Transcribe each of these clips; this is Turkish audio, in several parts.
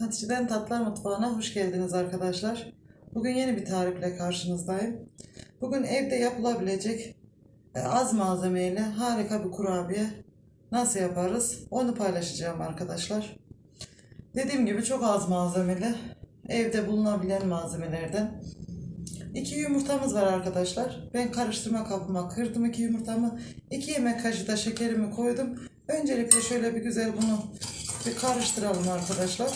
Hatice'den Tatlar Mutfağı'na hoş geldiniz arkadaşlar. Bugün yeni bir tarifle karşınızdayım. Bugün evde yapılabilecek e, az malzemeyle harika bir kurabiye nasıl yaparız onu paylaşacağım arkadaşlar. Dediğim gibi çok az malzemeli, evde bulunabilen malzemelerden. İki yumurtamız var arkadaşlar. Ben karıştırma kabıma kırdım iki yumurtamı. 2 yemek kaşığı da şekerimi koydum. Öncelikle şöyle bir güzel bunu bir karıştıralım arkadaşlar.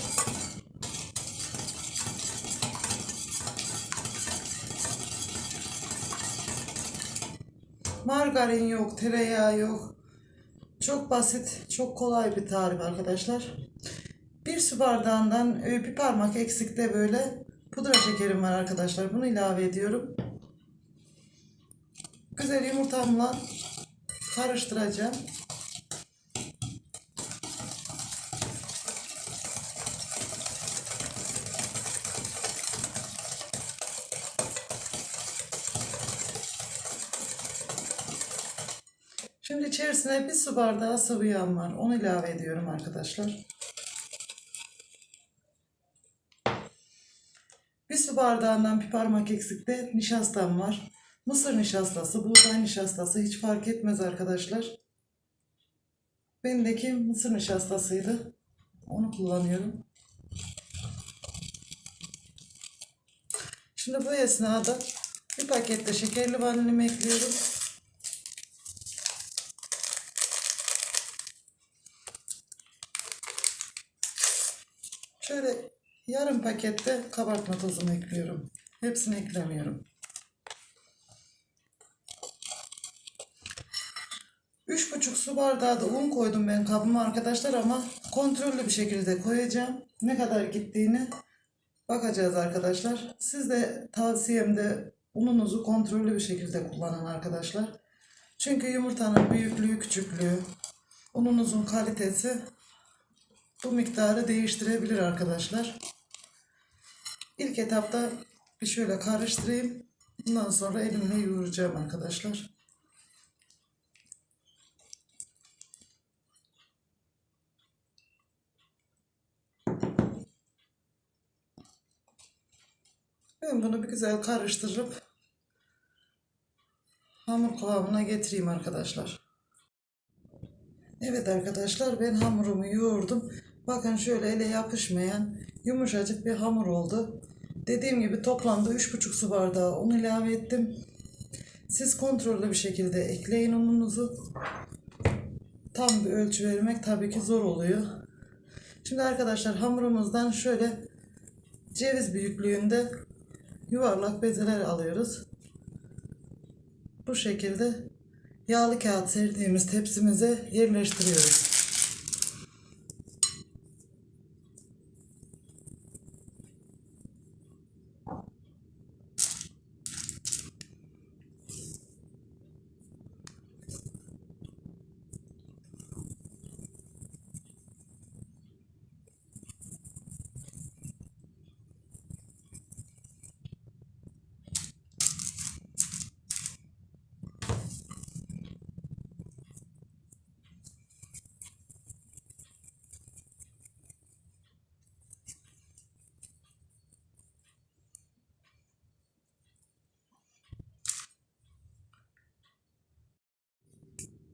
Margarin yok, tereyağı yok. Çok basit, çok kolay bir tarif arkadaşlar. Bir su bardağından e, bir parmak eksikte böyle pudra şekerim var arkadaşlar. Bunu ilave ediyorum. Güzel yumurtamla karıştıracağım. Şimdi içerisine bir su bardağı sıvı yağ var. Onu ilave ediyorum arkadaşlar. Bir su bardağından bir parmak eksikte nişastam var. Mısır nişastası, buğday nişastası hiç fark etmez arkadaşlar. Bendeki mısır nişastasıydı. Onu kullanıyorum. Şimdi bu esnada bir pakette şekerli vanilimi ekliyorum. Şöyle yarım pakette kabartma tozumu ekliyorum. Hepsini eklemiyorum. Üç buçuk su bardağı da un koydum ben kabıma arkadaşlar ama kontrollü bir şekilde koyacağım. Ne kadar gittiğini bakacağız arkadaşlar. Siz de tavsiyemde ununuzu kontrollü bir şekilde kullanın arkadaşlar. Çünkü yumurtanın büyüklüğü, küçüklüğü, ununuzun kalitesi bu miktarı değiştirebilir arkadaşlar. İlk etapta bir şöyle karıştırayım. Bundan sonra elimle yoğuracağım arkadaşlar. Ben bunu bir güzel karıştırıp hamur kıvamına getireyim arkadaşlar. Evet arkadaşlar ben hamurumu yoğurdum. Bakın şöyle ele yapışmayan yumuşacık bir hamur oldu. Dediğim gibi toplamda 3,5 su bardağı un ilave ettim. Siz kontrollü bir şekilde ekleyin ununuzu. Tam bir ölçü vermek tabii ki zor oluyor. Şimdi arkadaşlar hamurumuzdan şöyle ceviz büyüklüğünde yuvarlak bezeler alıyoruz. Bu şekilde yağlı kağıt serdiğimiz tepsimize yerleştiriyoruz.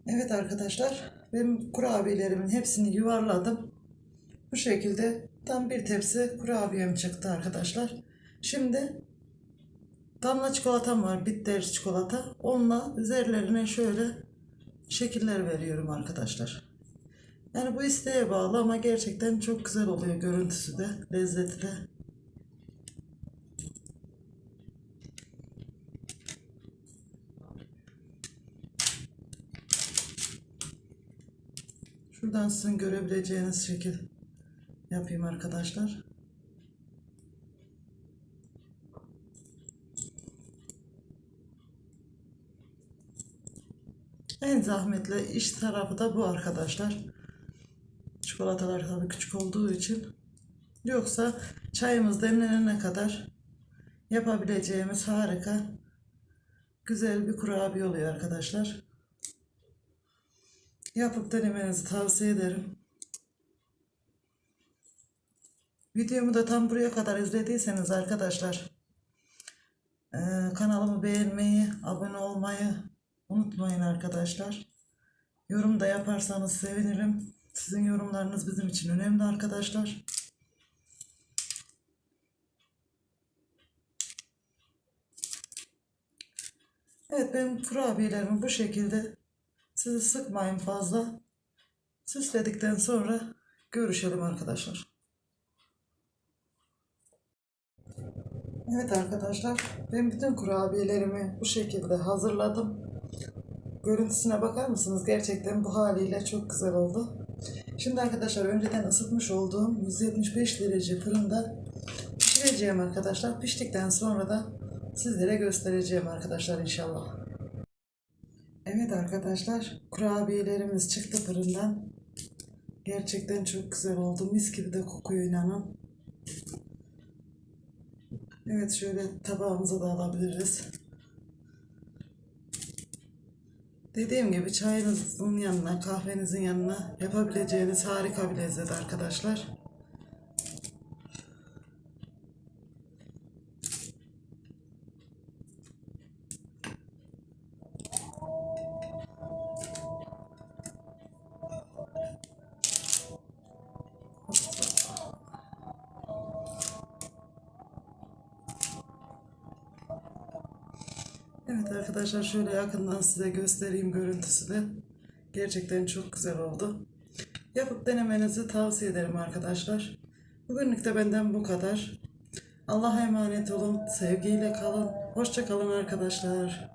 Evet arkadaşlar ben kurabiyelerimin hepsini yuvarladım. Bu şekilde tam bir tepsi kurabiyem çıktı arkadaşlar. Şimdi damla çikolatam var bitter çikolata. Onunla üzerlerine şöyle şekiller veriyorum arkadaşlar. Yani bu isteğe bağlı ama gerçekten çok güzel oluyor görüntüsü de lezzeti de. Şuradan sizin görebileceğiniz şekil yapayım arkadaşlar. En zahmetli iş tarafı da bu arkadaşlar. Çikolatalar tabii küçük olduğu için. Yoksa çayımız demlenene kadar yapabileceğimiz harika güzel bir kurabiye oluyor arkadaşlar. Yapıp denemenizi tavsiye ederim. Videomu da tam buraya kadar izlediyseniz arkadaşlar eee, kanalımı beğenmeyi, abone olmayı unutmayın arkadaşlar. Yorum da yaparsanız sevinirim. Sizin yorumlarınız bizim için önemli arkadaşlar. Evet benim kurabiyelerimi bu şekilde sizi sıkmayın fazla. Süsledikten sonra görüşelim arkadaşlar. Evet arkadaşlar ben bütün kurabiyelerimi bu şekilde hazırladım. Görüntüsüne bakar mısınız? Gerçekten bu haliyle çok güzel oldu. Şimdi arkadaşlar önceden ısıtmış olduğum 175 derece fırında pişireceğim arkadaşlar. Piştikten sonra da sizlere göstereceğim arkadaşlar inşallah. Evet arkadaşlar kurabiyelerimiz çıktı fırından. Gerçekten çok güzel oldu. Mis gibi de kokuyor inanın. Evet şöyle tabağımıza da alabiliriz. Dediğim gibi çayınızın yanına, kahvenizin yanına yapabileceğiniz harika bir lezzet arkadaşlar. Evet arkadaşlar şöyle yakından size göstereyim görüntüsünü. Gerçekten çok güzel oldu. Yapıp denemenizi tavsiye ederim arkadaşlar. Bugünlük de benden bu kadar. Allah'a emanet olun. Sevgiyle kalın. Hoşça kalın arkadaşlar.